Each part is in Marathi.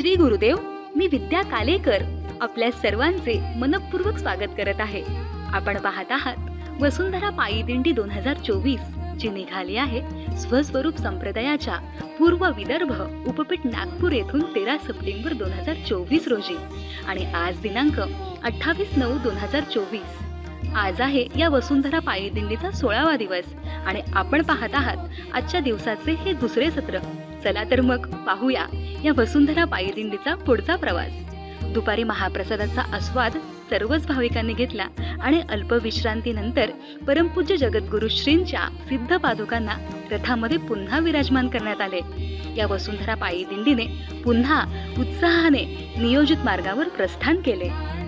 श्री गुरुदेव मी विद्या कालेकर आपल्या सर्वांचे मनपूर्वक स्वागत करत आहे. आपण पाहत आहात वसुंधरा पायी दिंडी दोन हजार चोवीस जी निघाली आहे स्वस्वरूप संप्रदायाच्या पूर्व विदर्भ उपपीठ नागपूर येथून तेरा सप्टेंबर दोन हजार चोवीस रोजी आणि आज दिनांक अठ्ठावीस नऊ दोन हजार चोवीस. आज आहे या वसुंधरा पायी दिंडीचा सोळावा दिवस आणि आपण पाहत आहात आजच्या दिवसाचे हे दुसरे सत्र. चला तर मग पाहूया या वसुंधरा पायी दिंडीचा पुढचा प्रवास. दुपारी महाप्रसादाचा आस्वाद सर्वच भाविकांनी घेतला आणि अल्पविश्रांतीनंतर परमपूज्य जगद्गुरु श्रींच्या सिद्ध पादुकांना रथामध्ये पुन्हा विराजमान करण्यात आले. या वसुंधरा पायी दिंडीने पुन्हा उत्साहाने नियोजित मार्गावर प्रस्थान केले.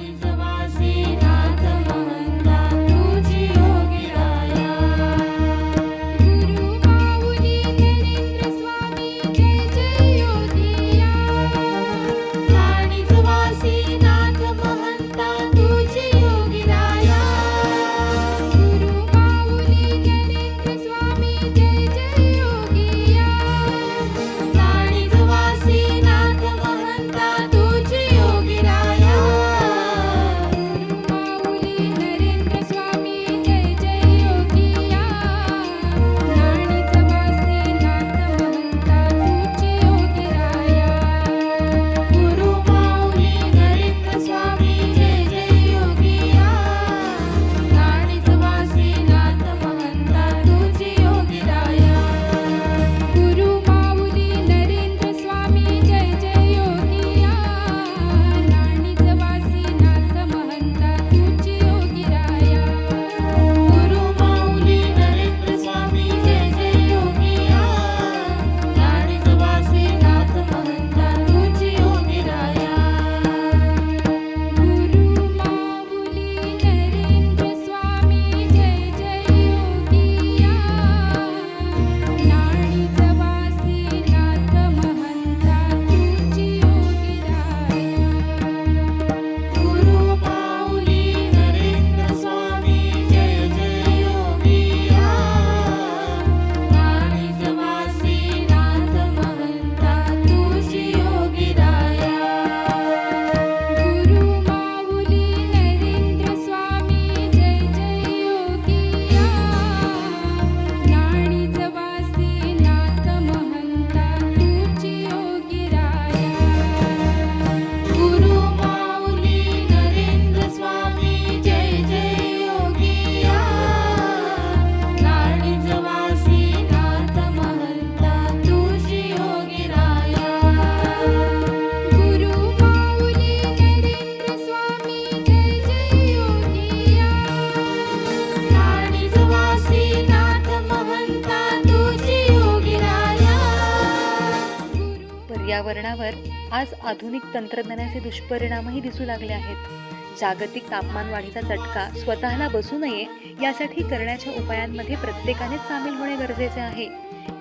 आधुनिक तंत्रज्ञानाचे दुष्परिणामही दिसू लागले आहेत. जागतिक तापमान वाढीचा चटका स्वतःला बसू नये यासाठी करण्याच्या उपायांमध्ये प्रत्येकाने सामील होणे गरजेचे आहे.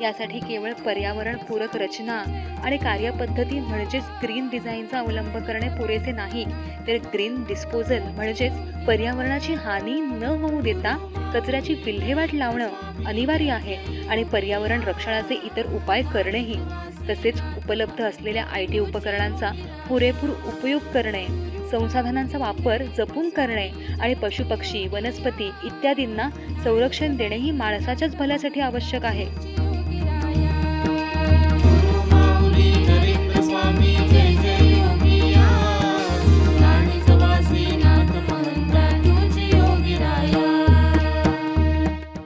यासाठी केवळ पर्यावरणपूरक रचना आणि कार्यपद्धती म्हणजेच ग्रीन डिझाईनचा अवलंब करणे पुरेसे नाही तर ग्रीन डिस्पोजल म्हणजेच पर्यावरणाची हानी न होऊ देता कचऱ्याची विल्हेवाट लावणं अनिवार्य आहे आणि पर्यावरण रक्षणाचे इतर उपाय करणेही. तसेच उपलब्ध असलेल्या आय टी उपकरणांचा पुरेपूर उपयोग करणे संसाधनांचा वापर जपून करणे आणि पशुपक्षी वनस्पती इत्यादींना संरक्षण देणेही माणसाच्याच भल्यासाठी आवश्यक आहे.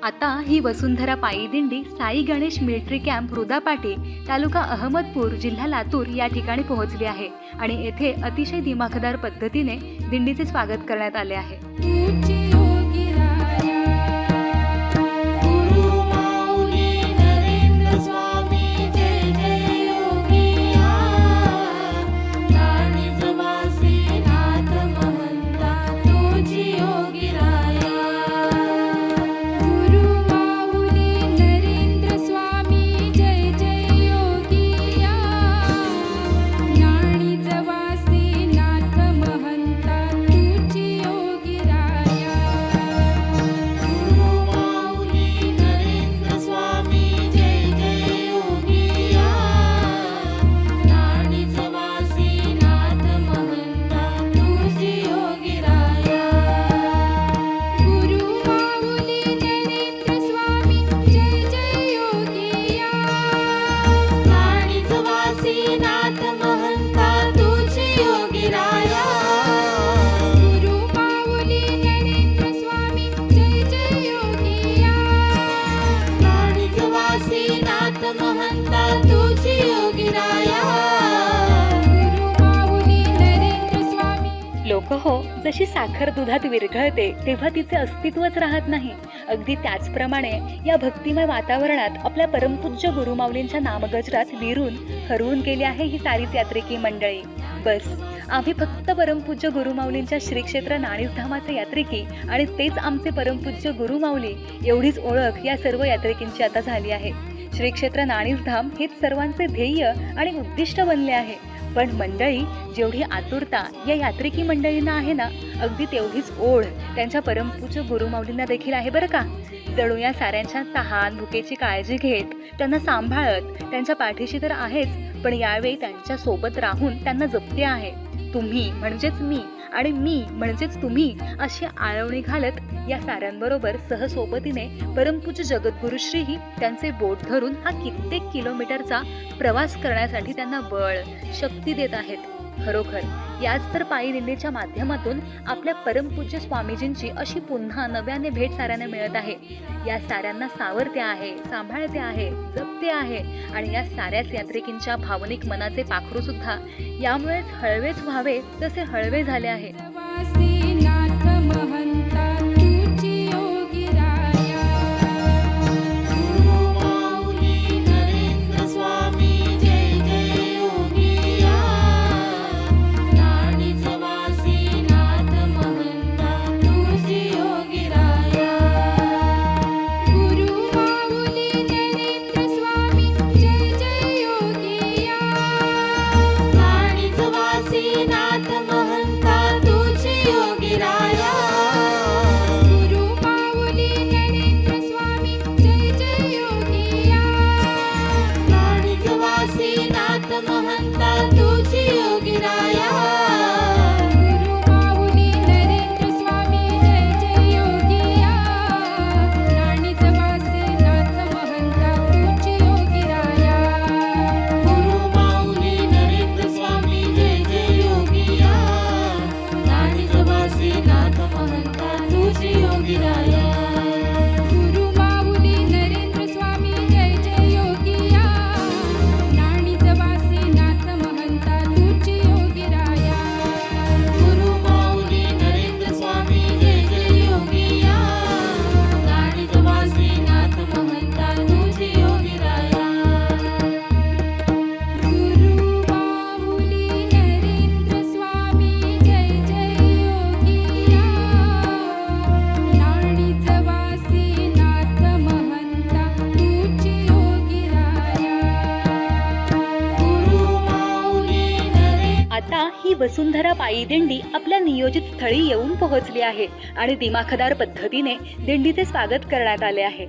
आता ही वसुंधरा पायी दिंडी साई गणेश मिलिटरी कॅम्प रुदापाटी तालुका अहमदपूर जिल्हा लातूर या ठिकाणी पोहोचली आहे आणि येथे अतिशय दिमाखदार पद्धतीने दिंडीचे स्वागत करण्यात आले आहे. जशी साखर दुधात विरघळते तेव्हा तिचे अस्तित्वच राहत नाही. अगदी त्याचप्रमाणे या भक्तिमय वातावरणात आपल्या परमपूज्य गुरुमाऊलींच्या नामगजरात विरून हरवून गेली आहे ही सारीच यात्रिकी मंडळी. बस. आम्ही फक्त परमपूज्य गुरुमाऊलींच्या श्रीक्षेत्र नाणीसधामाचे यात्रिकी आणि तेच आमचे परमपूज्य गुरुमाऊली एवढीच ओळख या सर्व यात्रिकींची आता झाली आहे. श्रीक्षेत्र नाणीसधाम हेच सर्वांचे ध्येय आणि उद्दिष्ट बनले आहे. पण मंडळी जेवढी आतुरता या यात्रिकी मंडळींना आहे ना अगदी तेवढीच ओढ त्यांच्या परमपूज्य गुरुमाऊलींना देखील आहे बरं का? जणू या साऱ्यांच्या तहान भुकेची काळजी घेत त्यांना सांभाळत त्यांच्या पाठीशी तर आहेच पण यावेळी त्यांच्यासोबत राहून त्यांना जपते आहे. तुम्ही म्हणजेच मी. आणि मी म्हणजेच तुम्ही अशी आळवणी घालत या साऱ्यांबरोबर सहसोबतीने परमपूज जगद्गुरु श्रीही त्यांचे बोट धरून हा कित्येक किलोमीटरचा प्रवास करण्यासाठी त्यांना बळ शक्ती देत आहेत. खरोखर. याच तर पायी दिल्लीच्या माध्यमातून आपल्या परमपूज्य स्वामीजींची अशी पुन्हा नव्याने भेट साऱ्यांना मिळत आहे. या साऱ्यांना सावरते आहे सांभाळते आहे जपते आहे आणि या साऱ्याच यात्रिकींच्या भावनिक मनाचे पाखरू सुद्धा. यामुळेच हळवेच व्हावे तसे हळवे झाले आहे. I ही वसुंधरा पायी दिंडी आपल्या नियोजित स्थळी येऊन पोहोचली आहे आणि दिमाखदार पद्धतीने दिंडीचे स्वागत करण्यात आले आहे.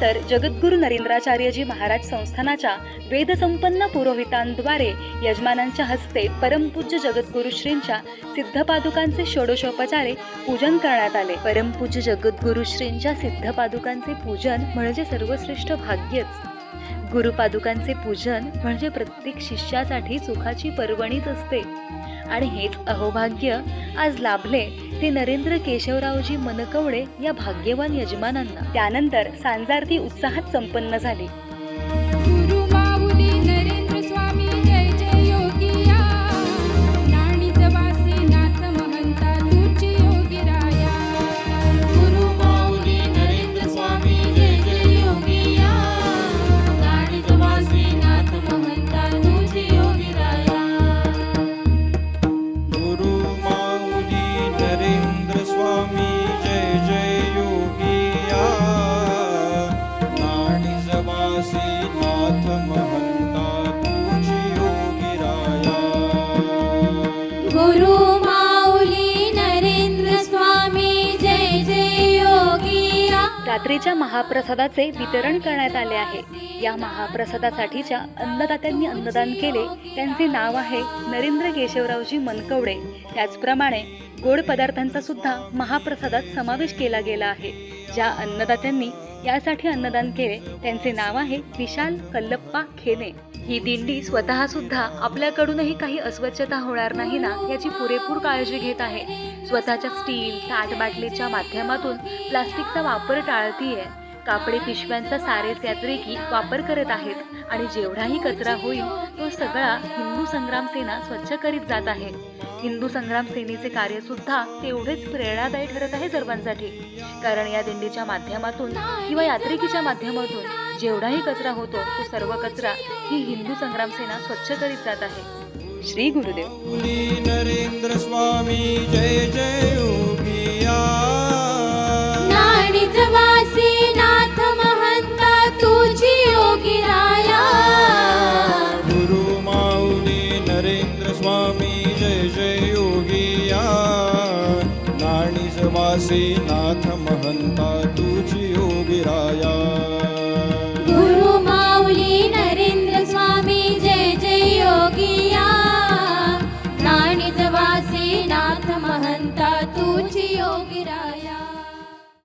त्यानंतर जगद्गुरु नरेंद्राचार्यजी महाराज संस्थानाच्या वेदसंपन्न पुरोहितांद्वारे यजमानांच्या हस्ते परमपूज्य जगद्गुरु श्रींच्या सिद्धपादुकांचे षोडशोपचारे पूजन करण्यात आले. परमपूज्य जगद्गुरु श्रींच्या सिद्धपादुकांचे पूजन म्हणजे सर्वश्रेष्ठ भाग्यच. गुरुपादुकांचे पूजन म्हणजे प्रत्येक शिष्यासाठी सुखाची पर्वणीच असते. आणि हेच अहोभाग्य आज लाभले ते नरेंद्र केशवरावजी मनकवडे या भाग्यवान यजमानांना. त्यानंतर सांजारती उत्साहात संपन्न झाली. रात्रीच्या महाप्रसादाचे वितरण करण्यात आले आहे. या महाप्रसादासाठीच्या अन्नदात्यांनी अन्नदान केले. त्यांचे नाव आहे नरेंद्र केशवरावजी मनकवडे. त्याचप्रमाणे गोड पदार्थांचा सुद्धा महाप्रसादात समावेश केला गेला आहे. ज्या अन्नदात्यांनी यासाठी अन्नदान केले त्यांचे नाव आहे विशाल कल्लप्पा खेने. ही दिंडी स्वतः सुद्धा आपल्याकडूनही काही अस्वच्छता होणार नाही ना याची पुरेपूर काळजी घेत आहे. स्वतःच्या स्टील ताट बाटलीच्या माध्यमातून प्लास्टिकचा वापर टाळतीये. कापडी पिशव्यांचा सारेच यात्रिकी वापर करत आहेत. आणि जेवढाही कचरा होईल तो सगळा हिंदू संग्राम सेना स्वच्छ करीत जात आहे. हिंदू संग्राम सेनेचे कार्य सुद्धा तेवढेच प्रेरणादायी ठरत आहे सर्वांसाठी. कारण या दिंडीच्या माध्यमातून किंवा यात्रिकीच्या माध्यमातून जेवढाही कचरा होतो तो सर्व कचरा ही हिंदू संग्राम सेना स्वच्छ करीत जात आहे. श्री गुरुदेव. नरेंद्र स्वामी जय ಕಾಶೀನಾಥ